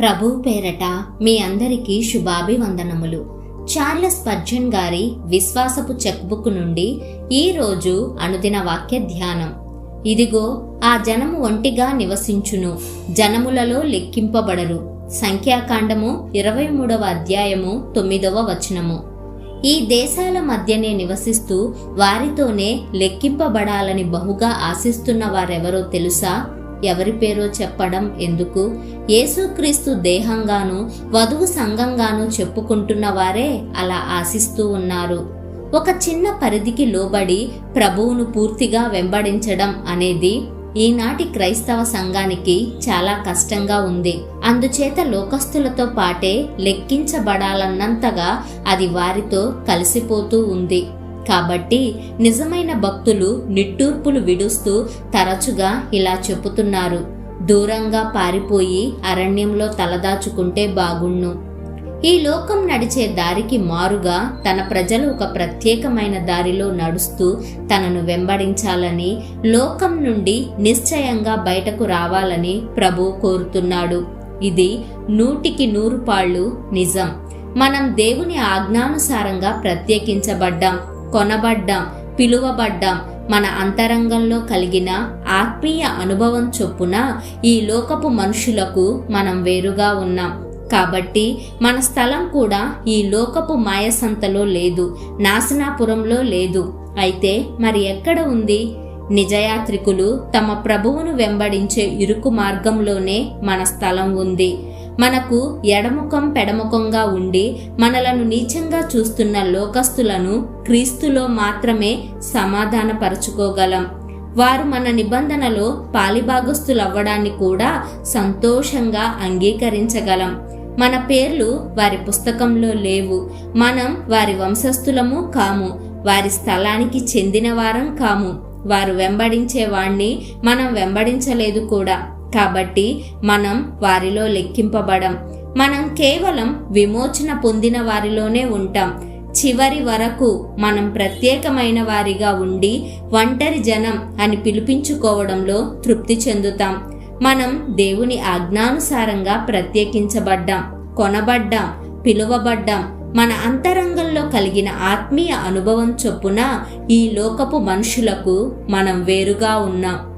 ప్రభు పేరట మీ అందరికీ శుభాభివందనములు. చార్లెస్ పర్జన్ గారి విశ్వాసపు చెక్బుక్ నుండి ఈ రోజు అనుదిన వాక్య ధ్యానం. ఇదిగో ఆ జనము ఒంటిగా నివసించును జనములలో లెక్కింపబడరు. సంఖ్యాకాండము ఇరవై మూడవ అధ్యాయము తొమ్మిదవ వచనము. ఈ దేశాల మధ్యనే నివసిస్తూ వారితోనే లెక్కింపబడాలని బహుగా ఆశిస్తున్న వారెవరో తెలుసా? ఎవరి పేరో చెప్పడం ఎందుకు? యేసుక్రీస్తు దేహంగాను వధువు సంఘంగాను చెప్పుకుంటున్న వారే అలా ఆశిస్తూ ఉన్నారు. ఒక చిన్న పరిధికి లోబడి ప్రభువును పూర్తిగా వెంబడించడం అనేది ఈనాటి క్రైస్తవ సంఘానికి చాలా కష్టంగా ఉంది. అందుచేత లోకస్తులతో పాటే లెక్కించబడాలన్నంతగా అది వారితో కలిసిపోతూ ఉంది. కాబట్టి నిజమైన భక్తులు నిట్టూర్పులు విడుస్తూ తరచుగా ఇలా చెబుతున్నారు. దూరంగా పారిపోయి అరణ్యంలో తలదాచుకుంటే బాగుణ్ణు ఈ లోకం నడిచే దారికి మారుగా తన ప్రజలు ఒక ప్రత్యేకమైన దారిలో నడుస్తూ తనను వెంబడించాలని లోకం నుండి నిశ్చయంగా బయటకు రావాలని ప్రభు కోరుతున్నాడు. ఇది నూటికి నూరు పాళ్ళు నిజం. మనం దేవుని ఆజ్ఞానుసారంగా ప్రత్యేకించబడ్డాం. కొనబడ్డాం పిలువబడ్డాం. మన అంతరంగంలో కలిగిన ఆత్మీయ అనుభవం చొప్పున ఈ లోకపు మనుషులకు మనం వేరుగా ఉన్నాం. కాబట్టి మన స్థలం కూడా ఈ లోకపు మాయసంతలో లేదు నాశనాపురంలో లేదు. అయితే మరి ఎక్కడ ఉంది? నిజయాత్రికులు తమ ప్రభువును వెంబడించే ఇరుకు మార్గంలోనే మన స్థలం ఉంది. మనకు ఎడముఖం పెడముఖంగా ఉండి మనలను నీచంగా చూస్తున్న లోకస్తులను క్రీస్తులో మాత్రమే సమాధానపరచుకోగలం. వారు మన నిబంధనలో పాలిభాగస్తులవ్వడాన్ని కూడా సంతోషంగా అంగీకరించగలం. మన పేర్లు వారి పుస్తకంలో లేవు. మనం వారి వంశస్థులము కాము. వారి స్థలానికి చెందిన వారం కాము. వారు వెంబడించే వాణ్ణి మనం వెంబడించలేదు కూడా. కాబట్టి మనం వారిలో లెక్కింపబడం. మనం కేవలం విమోచన పొందిన వారిలోనే ఉంటాం. చివరి వరకు మనం ప్రత్యేకమైన వారిగా ఉండి ఒంటరి జనం అని పిలిపించుకోవడంలో తృప్తి చెందుతాం. మనం దేవుని ఆజ్ఞానుసారంగా ప్రత్యేకించబడ్డాం కొనబడ్డాం పిలువబడ్డాం. మన అంతరంగంలో కలిగిన ఆత్మీయ అనుభవం చొప్పున ఈ లోకపు మనుషులకు మనం వేరుగా ఉన్నాం.